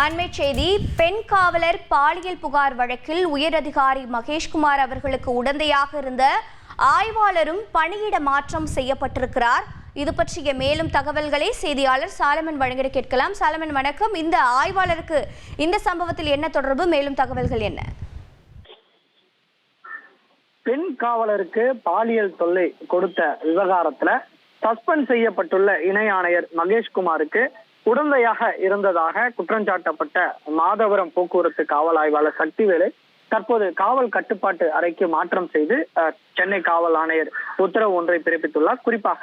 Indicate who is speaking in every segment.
Speaker 1: அண்மை செய்தி பெண் காவலர் பாலியல் புகார் வழக்கில் உயரதிகாரி மகேஷ்குமார் அவர்களுக்கு உடந்தையாக இருந்த ஆய்வாளரும் பணியிட மாற்றம் செய்யப்பட்டிருக்கிறார். இது பற்றிய மேலும் தகவல்களை செய்தியாளர் சாலமன் வழங்கிட கேட்கலாம். சாலமன் வணக்கம். இந்த ஆய்வாளருக்கு இந்த சம்பவத்தில் என்ன தொடர்பு? மேலும் தகவல்கள் என்ன?
Speaker 2: பெண் காவலருக்கு பாலியல் தொல்லை கொடுத்த விவகாரத்துல சஸ்பெண்ட் செய்யப்பட்டுள்ள இணை ஆணையர் மகேஷ்குமாருக்கு உடந்தையாக இருந்ததாக குற்றஞ்சாட்டப்பட்ட மாதவரம் போக்குவரத்து காவல் ஆய்வாளர் சக்திவேலு தற்போது காவல் கட்டுப்பாட்டு அறைக்கு மாற்றம் செய்து சென்னை காவல் ஆணையர் உத்தரவு ஒன்றை பிறப்பித்துள்ளார். குறிப்பாக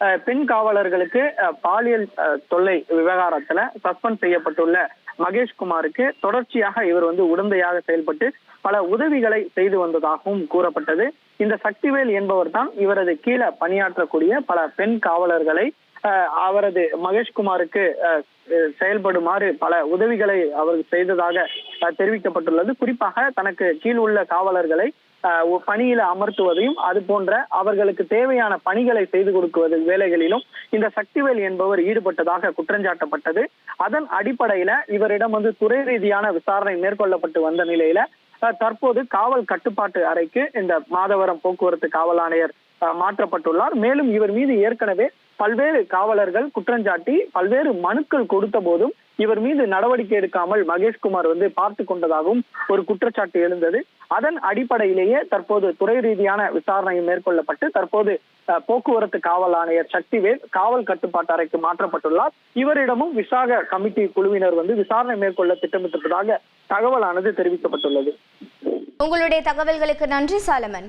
Speaker 2: அஹ், பெண் காவலர்களுக்கு அஹ், பாலியல் அஹ், தொல்லை விவகாரத்துல சஸ்பெண்ட் செய்யப்பட்டுள்ள மகேஷ்குமாருக்கு தொடர்ச்சியாக இவர் வந்து உடந்தையாக செயல்பட்டு பல உதவிகளை செய்து வந்ததாகவும் கூறப்பட்டது. இந்த சக்திவேல் என்பவர் தான் இவரது கீழே பணியாற்றக்கூடிய பல பெண் காவலர்களை அவரது மகேஷ்குமாருக்கு செயல்படுமாறு பல உதவிகளை அவர் செய்ததாக தெரிவிக்கப்பட்டுள்ளது. குறிப்பாக தனக்கு கீழ் உள்ள காவலர்களை பணியில அமர்த்துவதையும் அது போன்ற அவர்களுக்கு தேவையான பணிகளை செய்து கொடுக்குவது வேலைகளிலும் இந்த சக்திவேல் என்பவர் ஈடுபட்டதாக குற்றஞ்சாட்டப்பட்டது. அதன் அடிப்படையில இவரிடம் வந்து துறை ரீதியான விசாரணை மேற்கொள்ளப்பட்டு வந்த நிலையில அஹ், தற்போது காவல் கட்டுப்பாட்டு அறைக்கு இந்த மாதவரம் போக்குவரத்து காவல் ஆணையர் அஹ், மாற்றப்பட்டுள்ளார். மேலும் இவர் மீது ஏற்கனவே பல்வேறு காவலர்கள் குற்றஞ்சாட்டி பல்வேறு மனுக்கள் கொடுத்த போதும் இவர் மீது நடவடிக்கை எடுக்காமல் மகேஷ்குமார் வந்து பார்த்து கொண்டதாகவும் ஒரு குற்றச்சாட்டு எழுந்தது. அதன் அடிப்படையிலேயே தற்போது துறை ரீதியான விசாரணை மேற்கொள்ளப்பட்டு தற்போது அஹ், போக்குவரத்து காவல் ஆணையர் சக்திவேல் காவல் கட்டுப்பாட்டு அறைக்கு மாற்றப்பட்டுள்ளார். இவரிடமும் விசாக கமிட்டி குழுவினர் வந்து விசாரணை மேற்கொள்ள திட்டமிட்டிருப்பதாக தகவலானது தெரிவிக்கப்பட்டுள்ளது.
Speaker 1: உங்களுடைய தகவல்களுக்கு நன்றி சாலமன்.